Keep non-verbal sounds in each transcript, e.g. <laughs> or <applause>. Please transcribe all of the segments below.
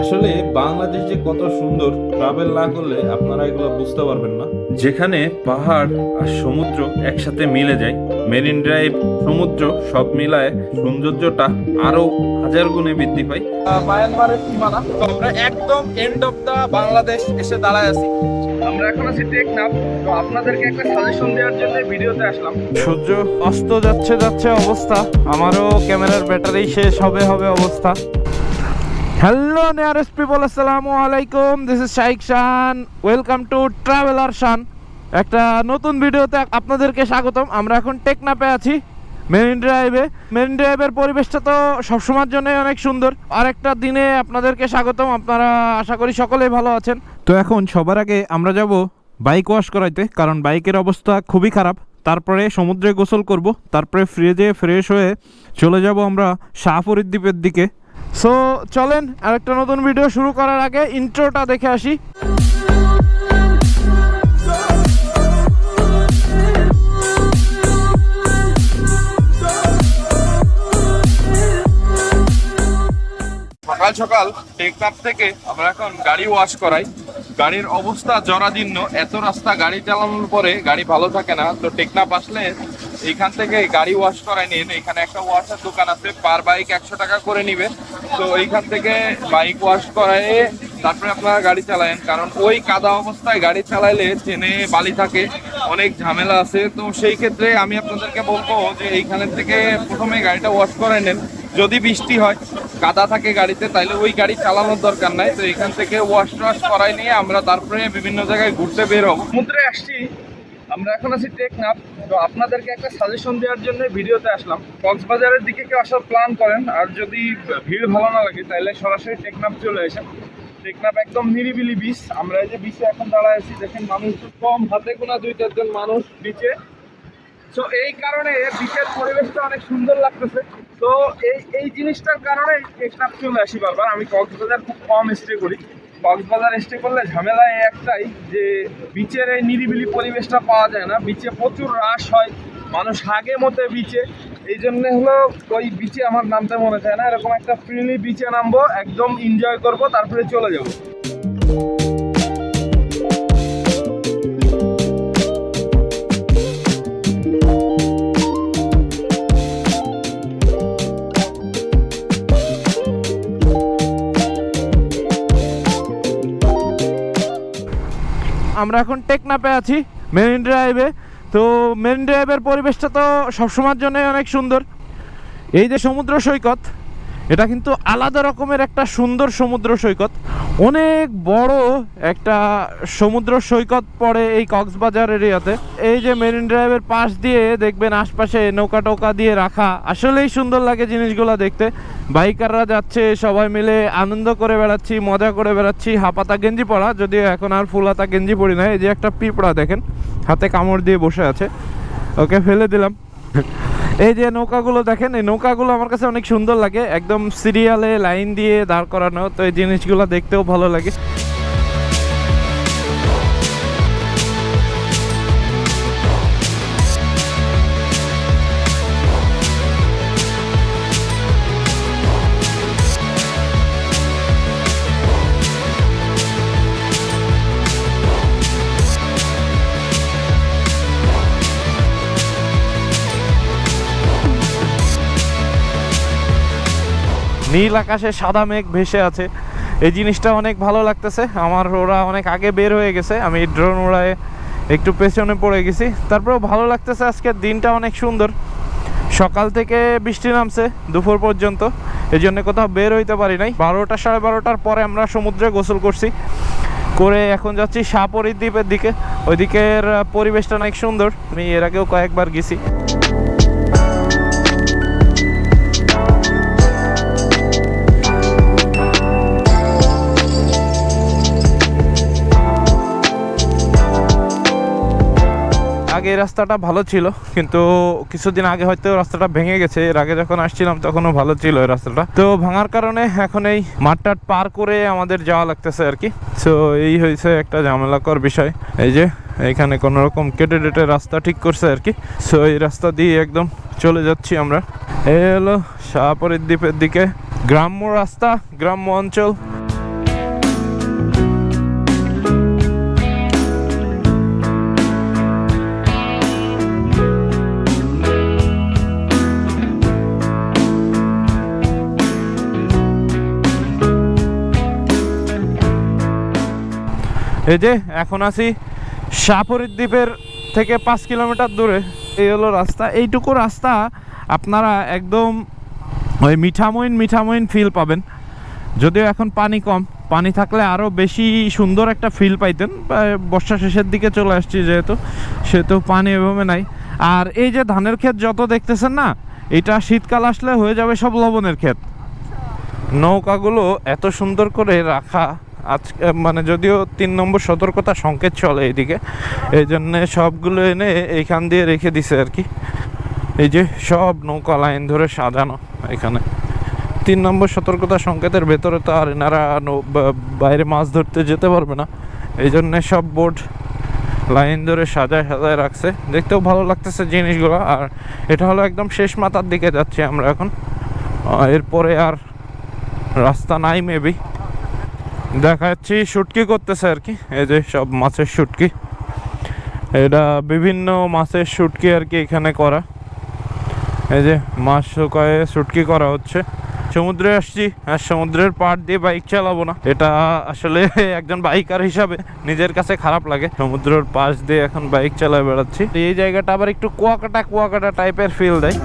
আসলে বাংলাদেশ যে কত সুন্দর ট্রাভেল না করলে আপনারা এগুলো বুঝতে পারবেন না। যেখানে পাহাড় আর সমুদ্র একসাথে মিলে যায় মেরিন ড্রাইভ সমুদ্র সব মিলায় সৌন্দর্যটা আরও হাজার গুণে বৃদ্ধি পায়। মায়ানমারের সীমানা। তো আমরা একদম এন্ড অফ দা বাংলাদেশ এসে দাঁড়ায় আছি। আমরা এখন আছি টেকনাফ তো আপনাদেরকে একটা সাজেশন দেওয়ার জন্য ভিডিওতে আসলাম। সূর্য অস্ত যাচ্ছে যাচ্ছে অবস্থা। আমারও ক্যামেরার ব্যাটারি শেষ হবে হবে অবস্থা। হ্যালো নিয়ারেস্ট পিপল আসসালামু আলাইকুম this is Shaikh Shan welcome to traveller Shan একটা নতুন ভিডিওতে আপনাদেরকে স্বাগতম। আমরা এখন টেকনাপে আছি, মেরিন ড্রাইভে। মেরিন ড্রাইভের পরিবেশটা তো সবসময়ের জন্যই অনেক সুন্দর। আর একটা দিনে আপনাদেরকে স্বাগতম। আপনারা আশা করি সকলেই ভালো আছেন। তো এখন সবার আগে আমরা যাব বাইক ওয়াশ করাইতে, কারণ বাইকের অবস্থা খুবই খারাপ। তারপরে সমুদ্রে গোসল করব, তারপরে ফ্রিজে ফ্রেশ হয়ে চলে যাব আমরা শাহপুরীর দ্বীপের দিকে। সো চলেন আরেকটা নতুন ভিডিও শুরু করার আগে ইন্ট্রোটা দেখে আসি। সকাল সকাল টেকনাফ থেকে আমরা এখন গাড়ি ওয়াশ করাই। গাড়ির অবস্থা জরাজীর্ণ, এত রাস্তা গাড়ি চালানোর পরে গাড়ি ভালো থাকে না। তো টেকনাফ আসলে এইখান থেকে গাড়ি ওয়াশ করাই নিন। এখানে একটা ওয়াশের দোকান আছে পার বাইক একশো টাকা করে নিবে। তো এইখান থেকে বাইক ওয়াশ করায় তারপরে আপনারা গাড়ি চালায়েন। কারণ ওই কাদা অবস্থায় গাড়ি চালাইলে চেনে বালি থাকে, অনেক ঝামেলা আছে। তো সেই ক্ষেত্রে আমি আপনাদেরকে বলব যে এইখানের থেকে প্রথমে গাড়িটা ওয়াশ করে নেন। যদি বৃষ্টি হয়, কাদা থাকে গাড়িতে, তাইলে ওই গাড়ি চালানোর দরকার নাই। তো এখান থেকে ওয়াশ টাশ করাই নিয়ে আমরা তারপরে বিভিন্ন জায়গায় ঘুরতে বের হব। সমুদ্রে আসছি, আমরা এখন আছি টেকনাফ। তো আপনাদেরকে একটা সাজেশন দেওয়ার জন্য ভিডিওতে আসলাম। কক্সবাজারের দিকে কেউ আসার প্ল্যান করেন, আর যদি ভিড় ভালো না লাগে, তাহলে সরাসরি টেকনাফ চলে আসেন। টেকনাফ একদম নিরিবিলি বিচ আমরা এই যে বিচে এখন দাঁড়ায় আছি, দেখেন মানুষ কম, হাতে গোনা দুই চারজন মানুষ বিচে তো এই কারণে বিচের পরিবেশটা অনেক সুন্দর লাগতেছে। তো এই এই জিনিসটার কারণে টেকনাফ চলে আসি বারবার। আমি কক্সবাজার খুব কম স্টে করি। কক্সবাজার স্টে করলে ঝামেলা একটাই যে বিচের এই নিরিবিলি পরিবেশটা পাওয়া যায় না। বিচে প্রচুর রাশ হয়, মানুষ হাগে মতে বিচে এই জন্যে হলো ওই বিচে আমার নামতে মনে চায় না। এরকম একটা ফ্রিলি বিচে নামবো, একদম এনজয় করব, তারপরে চলে যাব। আমরা এখন টেকনাপে আছি মেরিন ড্রাইভে তো মেরিন ড্রাইভের পরিবেশটা তো সবসময়ের জন্যই অনেক সুন্দর। এই যে সমুদ্র সৈকত এটা কিন্তু আলাদা রকমের একটা সুন্দর সমুদ্র সৈকত। অনেক বড় একটা সমুদ্র সৈকত পড়ে এই কক্সবাজার এরিয়াতে। এই যে মেরিন ড্রাইভের পাশ দিয়ে দেখবেন আশপাশে নৌকা টোকা দিয়ে রাখা, আসলেই সুন্দর লাগে জিনিসগুলো দেখতে। বাইকাররা যাচ্ছে, সবাই মিলে আনন্দ করে বেড়াচ্ছি, মজা করে বেড়াচ্ছি। হাপাতা গেঞ্জি পরা, যদিও এখন আর ফুল হাতা গেঞ্জি পরি না এই যে একটা পিঁপড়া দেখেন, হাতে কামড় দিয়ে বসে আছে। ওকে, ফেলে দিলাম। এই যে নৌকাগুলো দেখেন, এই নৌকাগুলো আমার কাছে অনেক সুন্দর লাগে। একদম সিরিয়ালে লাইন দিয়ে দাঁড় করানো, তো এই জিনিসগুলো দেখতেও ভালো লাগে। নীল আকাশে সাদা মেঘ ভেসে আছে। এই জিনিসটা অনেক ভালো লাগতেছে। আমার ওরা অনেক আগে বের হয়ে গেছে। আমি ড্রোন উড়ায় একটু পেছনে পড়ে গেছি। তারপরেও ভালো লাগতেছে আজকের দিনটা অনেক সুন্দর। সকাল থেকে বৃষ্টি নামছে দুপুর পর্যন্ত। এই জন্য কোথাও বের হইতে পারি নাই। বারোটা সাড়ে বারোটার পরে আমরা সমুদ্রে গোসল করছি। করে এখন যাচ্ছি সাপরির দ্বীপের দিকে। ওই দিকের পরিবেশটা অনেক সুন্দর। আমি এর আগেও কয়েকবার গেছি। আগে রাস্তাটা ভালো ছিল, কিন্তু কিছুদিন আগে হয়তো রাস্তাটা ভেঙে গেছে। এর আগে যখন আসছিলাম তখনও ভালো ছিল এই রাস্তাটা। তো ভাঙার কারণে এখন এই মাঠটাট পার করে আমাদের যাওয়া লাগতেছে আর কি। তো এই হয়েছে একটা ঝামেলাকর বিষয়। এই যে এখানে কোনো রকম কেটে টেটে রাস্তা ঠিক করছে আর কি। সো এই রাস্তা দিয়ে একদম চলে যাচ্ছি আমরা। এই হলো শাহপরীর দ্বীপের দিকে। গ্রাম্য রাস্তা, গ্রাম্য অঞ্চল। এই যে, এখন আছি শাহপুরীর দ্বীপের থেকে পাঁচ কিলোমিটার দূরে। এই হলো রাস্তা। এইটুকু রাস্তা আপনারা একদম ওই মিঠামইন মিঠামইন ফিল পাবেন। যদিও এখন পানি কম। পানি থাকলে আরও বেশি সুন্দর একটা ফিল পাইতেন। বর্ষা শেষের দিকে চলে আসছি যেহেতু, সেহেতু পানি এভাবে নাই। আর এই যে ধানের ক্ষেত যত দেখতেছেন না, এটা শীতকাল আসলে হয়ে যাবে সব লবণের ক্ষেত। নৌকাগুলো এত সুন্দর করে রাখা আজকে মানে যদিও তিন নম্বর সতর্কতা সংকেত চলে এইদিকে এই জন্যে সবগুলো এনে এইখান দিয়ে রেখে দিছে আর কি। এই যে সব নৌকা লাইন ধরে সাজানো এখানে। তিন নম্বর সতর্কতা সংকেতের ভেতরে তো আর এনারা বাইরে মাছ ধরতে যেতে পারবে না। এই জন্যে সব বোট লাইন ধরে সাজায় সাজায় রাখছে। দেখতেও ভালো লাগতেছে জিনিসগুলো। আর এটা হলো একদম শেষ মাথার দিকে যাচ্ছি আমরা এখন। এরপরে আর রাস্তা নাই মেবি দেখা যাচ্ছে শুটকি করতেছে আর কি। এই যে সব মাছের শুটকি। এটা বিভিন্ন মাছের শুটকি আর কি এখানে করা। এই যে মাছ শুকায়ে শুটকি করা হচ্ছে। সমুদ্রে আসছি আর সমুদ্রের পাড় দিয়ে বাইক চালাবো না। এটা আসলে <laughs> একজন বাইকার হিসাবে নিজের কাছে খারাপ লাগে। সমুদ্রের পাশ দিয়ে এখন বাইক চালায় বেড়াচ্ছি। এই জায়গাটা আবার একটু কুয়াকাটা কুয়াকাটা টাইপের ফিল দেয়।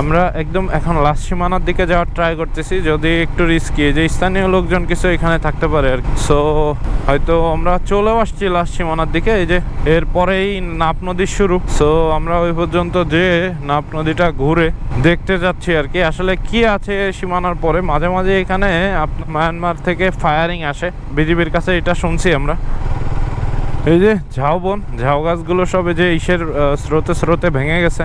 আমরা একদম এখন লাস্ট সীমানার দিকে যাওয়ার ট্রাই করতেছি, যদি একটু রিস্কি যে স্থানীয় লোকজন কিছু এখানে থাকতে পারে আর সো হয়তো আমরা চলেও আসছি লাস্ট সীমানার দিকে, এই যে এরপরেই নাপ নদীর শুরু। সো আমরা ওই পর্যন্ত যে নাপ নদীটা ঘুরে দেখতে যাচ্ছি আর কি। আসলে কি আছে সীমানার পরে? মাঝে মাঝে এখানে মায়ানমার থেকে ফায়ারিং আসে। বিজিবির কাছে এটা শুনছি আমরা। এই যে ঝাউ ঝাউবন, ঝাউ গাছগুলো সব এই যে ইসের স্রোতে স্রোতে ভেঙে গেছে।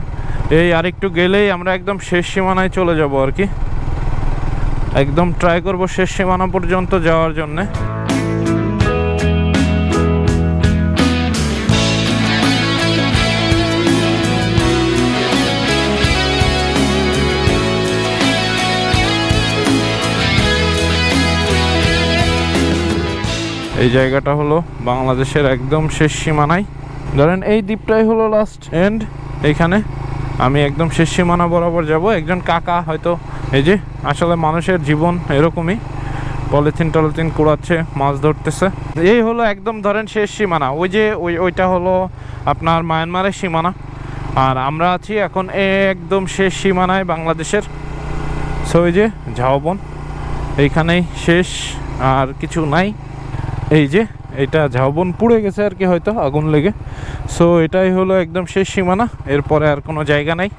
এই আরেকটু গেলেই আমরা একদম শেষ সীমানায় চলে যাব আর কি। একদম ট্রাই করব শেষ সীমানা পর্যন্ত যাওয়ার জন্যে। এই জায়গাটা হলো বাংলাদেশের একদম শেষ সীমানায়। ধরেন এই দ্বীপটাই হলো লাস্ট এন্ড এইখানে। আমি একদম শেষ সীমানা বরাবর যাব। একজন কাকা হয়তো, এই যে, আসলে মানুষের জীবন এরকমই। পলিথিন টলিথিন কুড়াচ্ছে, মাছ ধরতেছে। এই হলো একদম ধরেন শেষ সীমানা। ওই যে, ওই, ওইটা হলো আপনার মায়ানমারের সীমানা। আর আমরা আছি এখন একদম শেষ সীমানায় বাংলাদেশের। সো ওই যে, ঝাউবন। এইখানেই শেষ, আর কিছু নাই। এই যে এটা ঝাউবন পুড়ে গেছে আর কি হয়তো আগুন লেগে। সো এটাই হলো একদম শেষ সীমানা। এরপরে আর কোনো জায়গা নাই।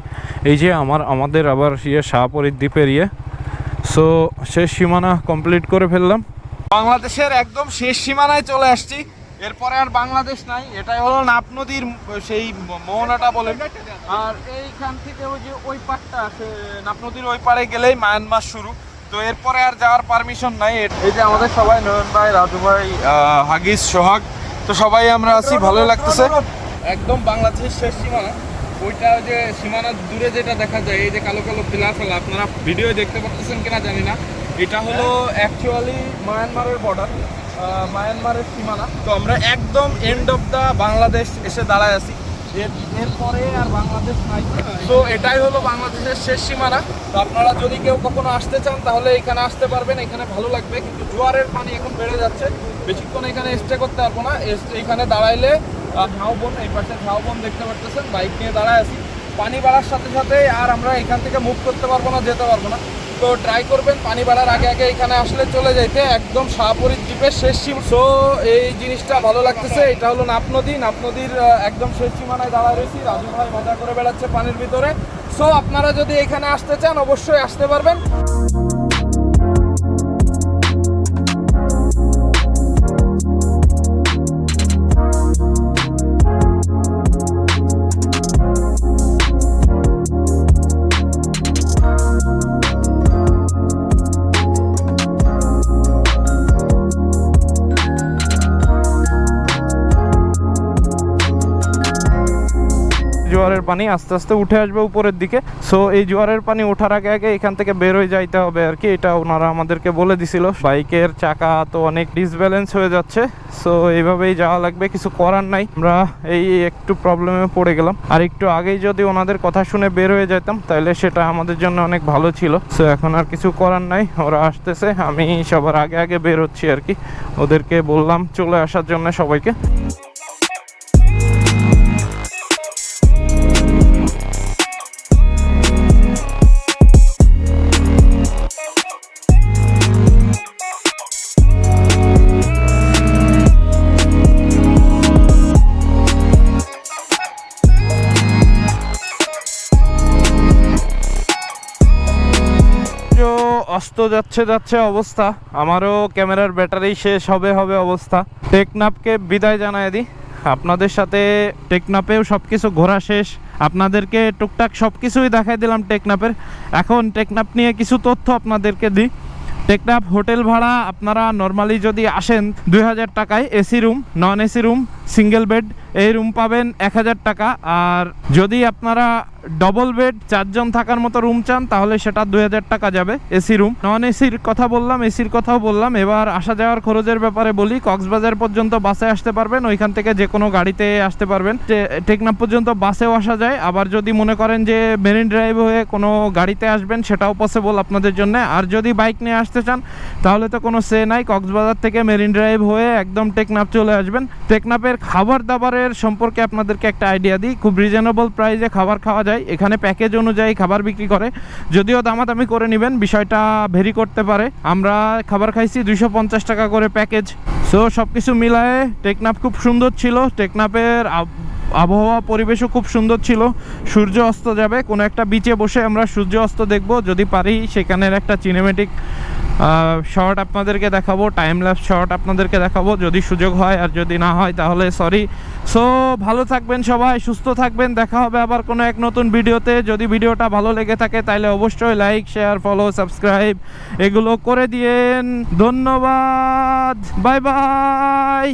এই যে আমার, আমাদের আবার ইয়ে শাহপরীর দ্বীপের ইয়ে। সো শেষ সীমানা কমপ্লিট করে ফেললাম। বাংলাদেশের একদম শেষ সীমানায় চলে আসছি। এরপরে আর বাংলাদেশ নাই। এটাই হলো নাপ নদীর সেই মোহনাটা বলে। আর এইখান থেকে ওই যে ওই পাড়টা আছে, নাপ নদীর ওই পাড়ে গেলেই মায়ানমার শুরু। তো এরপরে আর যাওয়ার পারমিশন নাই। এই যে আমাদের সবাই নয়ন ভাই, রাজু ভাই হাগিস সোহাগ, তো সবাই আমরা আছি, ভালোই লাগতেছে। একদম বাংলাদেশের শেষ সীমানা। ওইটা যে সীমানা দূরে যেটা দেখা যায়, এই যে কালো কালো পিলার ফেলা, আপনারা ভিডিও দেখতে পাচ্ছেন কিনা জানি না। এটা হলো অ্যাকচুয়ালি মায়ানমারের বর্ডার মায়ানমারের সীমানা। তো আমরা একদম এন্ড অফ দা বাংলাদেশ এসে দাঁড়ায় আছি। এরপরে আর বাংলাদেশ নাই। তো এটাই হলো বাংলাদেশের শেষ সীমানা। তো আপনারা যদি কেউ কখনো আসতে চান, তাহলে এখানে আসতে পারবেন, এখানে ভালো লাগবে। কিন্তু জোয়ারের পানি এখন বেড়ে যাচ্ছে। বেশিক্ষণ এখানে স্টে করতে পারব না। এখানে দাঁড়াইলে ঝাউবন এই পাশে ঝাউবন দেখতে পারতেছেন। বাইক নিয়ে দাঁড়ায় আছি। পানি বাড়ার সাথে সাথে আর আমরা এখান থেকে মুভ করতে পারব না, যেতে পারব না। তো ট্রাই করবেন, পানি বাড়ার আগে আগে এখানে আসলে চলে যাইতে, একদম শাহপুরীর দ্বীপের শেষ সীম। সো এই জিনিসটা ভালো লাগতেছে, এটা হলো নাপ নদী। নাপ নদীর একদম শেষ সীমানায় দাঁড়ায় রয়েছি। রাজু ভাই মজা করে বেড়াচ্ছে পানির ভিতরে। সো আপনারা যদি এখানে আসতে চান, অবশ্যই আসতে পারবেন। পানি আস্তে আস্তে উঠে আসবে উপরের দিকে। সো এই জোয়ারের পানি ওঠার আগে আগে এখান থেকে বের হয়ে যাইতে হবে আর কি, এটা ওনারা আমাদেরকে বলে দিছিল। বাইকের চাকা তো অনেক ডিসব্যালেন্স হয়ে যাচ্ছে। সো এইভাবেই যাওয়া লাগবে, কিছু করার নাই। আমরা এই একটু প্রবলেমে পড়ে গেলাম। আর একটু আগেই যদি ওনাদের কথা শুনে বের হয়ে যেতাম তাহলে সেটা আমাদের জন্য অনেক ভালো ছিল। সো এখন আর কিছু করার নাই, ওরা আসতেছে, আমি সবার আগে আগে বের হচ্ছি আর কি। ওদেরকে বললাম চলে আসার জন্য সবাইকে। অস্ত যাচ্ছে যাচ্ছে অবস্থা। আমারও ক্যামেরার ব্যাটারি শেষ হবে হবে অবস্থা। টেকনাপকে বিদায় জানায় দিই আপনাদের সাথে টেকনাপেও সব কিছু ঘোরা শেষ। আপনাদেরকে টুকটাক সব কিছুই দেখাই দিলাম টেকনাপের এখন টেকনাপ নিয়ে কিছু তথ্য আপনাদেরকে দিই। টেকনাপ হোটেল ভাড়া আপনারা নর্মালি যদি আসেন দুই হাজার টাকায় AC room non AC room single bed, এই রুম পাবেন এক হাজার টাকা। আর যদি আপনারা ডবল বেড চারজন থাকার মতো রুম চান, তাহলে সেটা দুই হাজার টাকা যাবে এসি রুম। নন এসির কথা বললাম, এসির কথাও বললাম। এবার আসা যাওয়ার খরচের ব্যাপারে বলি, কক্সবাজার পর্যন্ত বাসে আসতে পারবেন, ওইখান থেকে যে কোনো গাড়িতে আসতে পারবেন। টেকনাফ পর্যন্ত বাসেও আসা যায়। আবার যদি মনে করেন যে মেরিন ড্রাইভ হয়ে কোনো গাড়িতে আসবেন, সেটাও পসিবল আপনাদের জন্য। আর যদি বাইক নিয়ে আসতে চান, তাহলে তো কোনো সে নাই, কক্সবাজার থেকে মেরিন ড্রাইভ হয়ে একদম টেকনাফ চলে আসবেন। টেকনাফের খাবার দাবারের সম্পর্কে আপনাদেরকে একটা আইডিয়া দিই। খুব রিজনেবল প্রাইসে খাবার খাওয়া যায়। এখানে প্যাকেজ অনুযায়ী খাবার বিক্রি করে। যদিও দামাদামি করে নেবেন, বিষয়টা ভেরি করতে পারে। আমরা খাবার খাইছি দুইশো পঞ্চাশ টাকা করে প্যাকেজ সো সব কিছু মিলায়ে টেকনাফ খুব সুন্দর ছিল। টেকনাফের আব- আবহাওয়া পরিবেশও খুব সুন্দর ছিল। সূর্য অস্ত যাবে। কোনো একটা বিচে বসে আমরা সূর্য অস্ত দেখব। যদি পারি সেখানের একটা সিনেমেটিক শর্ট আপনাদেরকে দেখাবো টাইম ল্যাপস শর্ট আপনাদেরকে দেখাবো, যদি সুযোগ হয় আর যদি না হয় তাহলে সরি সো ভালো থাকবেন সবাই, সুস্থ থাকবেন, দেখা হবে আবার কোনো এক নতুন ভিডিওতে। যদি ভিডিওটা ভালো লেগে থাকে তাহলে অবশ্যই লাইক শেয়ার ফলো সাবস্ক্রাইব এগুলো করে দিয়েন। ধন্যবাদ বাই বাই